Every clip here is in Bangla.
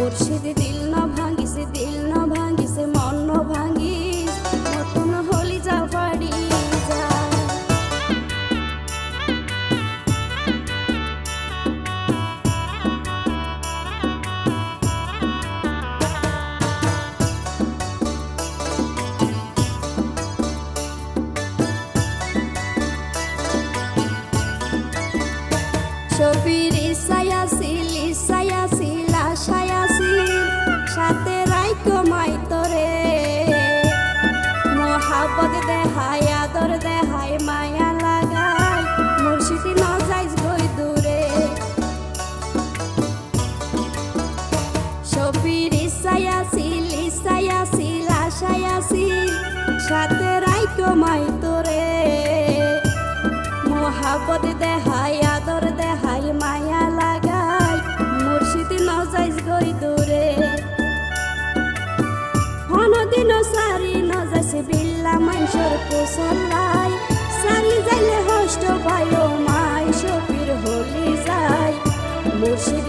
মুর্শিদি, দিল না ভাঙ্গিছে দিল না ভাঙ্গিছে মন না ভাঙ্গিস নতুন হলি যা বাড়ি যা সফির আসিল ইসাই আশাই আসিল সাথে রাইকো মাই তোরে। দেহাই মায়া লাগাই, মুর্শিদ নজাইজ গই দূরে। হনদিন সারি নজাইছে বিল্লা মাইসর কুসলাই সারি যাইলে হষ্ট ভাইও মাই সফির হলি যাই। মুর্শিদ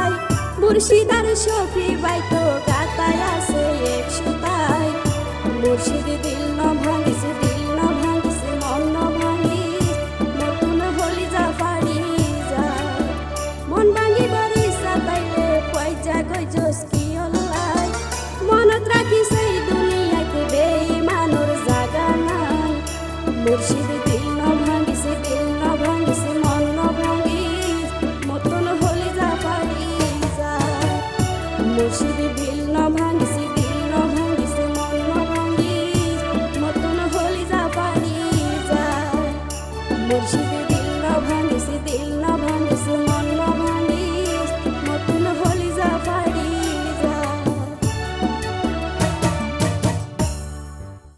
মুর্শিদার সফি বাইতো গাতায় আছে এক সুতাই মুর্শিদ দিল ন ভাঙিছে, দিল ন ভাঙিছে, মন ন ভাঙিস নতুন হলি যা পারি যায়। মন ভাঙি বাড়ি সাতাইলে পয়জা গই জোস কি অল্লাই মনত রাখি সেই দুনিয়াতে বেঈমানোর জাগা নাই। মুর্শিদ মুর্শিদ দিল ন ভাঙিছে দিল ন ভাঙিছে মন ন ভাঙিস মতন হলি যা পারি যায়। মুর্শিদ